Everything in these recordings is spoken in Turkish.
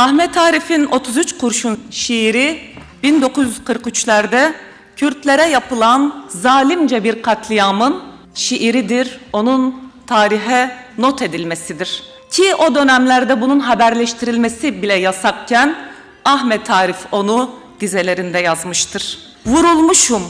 Ahmet Arif'in 33 kurşun şiiri 1943'lerde Kürtlere yapılan zalimce bir katliamın şiiridir. Onun tarihe not edilmesidir. Ki o dönemlerde bunun haberleştirilmesi bile yasakken Ahmet Arif onu dizelerinde yazmıştır. Vurulmuşum,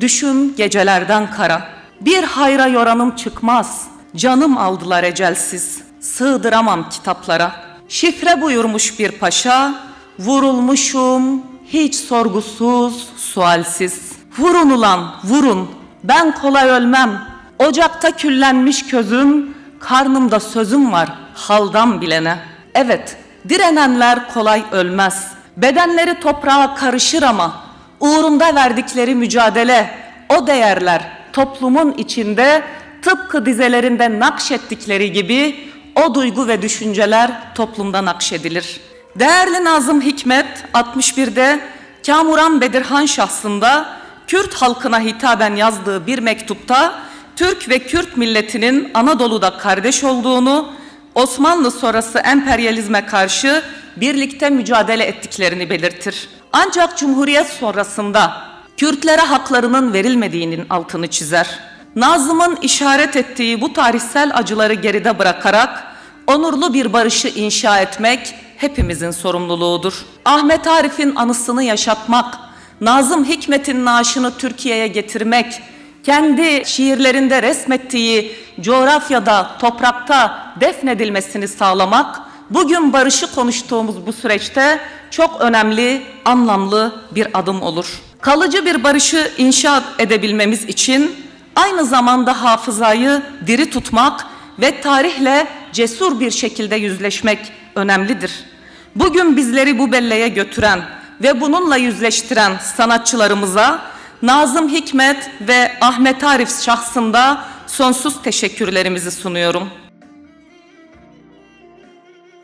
düşüm gecelerden kara. Bir hayra yoranım çıkmaz, canım aldılar ecelsiz. Sığdıramam kitaplara. Şifre buyurmuş bir paşa, vurulmuşum hiç sorgusuz, sualsiz. Vurun ulan, vurun, ben kolay ölmem. Ocakta küllenmiş közüm, karnımda sözüm var, haldan bilene. Evet, direnenler kolay ölmez. Bedenleri toprağa karışır ama uğrunda verdikleri mücadele, o değerler toplumun içinde tıpkı dizelerinde nakşettikleri gibi o duygu ve düşünceler toplumda nakşedilir. Değerli Nazım Hikmet 61'de Kamuran Bedirhan şahsında Kürt halkına hitaben yazdığı bir mektupta Türk ve Kürt milletinin Anadolu'da kardeş olduğunu, Osmanlı sonrası emperyalizme karşı birlikte mücadele ettiklerini belirtir. Ancak Cumhuriyet sonrasında Kürtlere haklarının verilmediğinin altını çizer. Nazım'ın işaret ettiği bu tarihsel acıları geride bırakarak onurlu bir barışı inşa etmek hepimizin sorumluluğudur. Ahmet Arif'in anısını yaşatmak, Nazım Hikmet'in naaşını Türkiye'ye getirmek, kendi şiirlerinde resmettiği coğrafyada, toprakta defnedilmesini sağlamak, bugün barışı konuştuğumuz bu süreçte çok önemli, anlamlı bir adım olur. Kalıcı bir barışı inşa edebilmemiz için aynı zamanda hafızayı diri tutmak ve tarihle cesur bir şekilde yüzleşmek önemlidir. Bugün bizleri bu belleğe götüren ve bununla yüzleştiren sanatçılarımıza Nazım Hikmet ve Ahmet Arif şahsında sonsuz teşekkürlerimizi sunuyorum.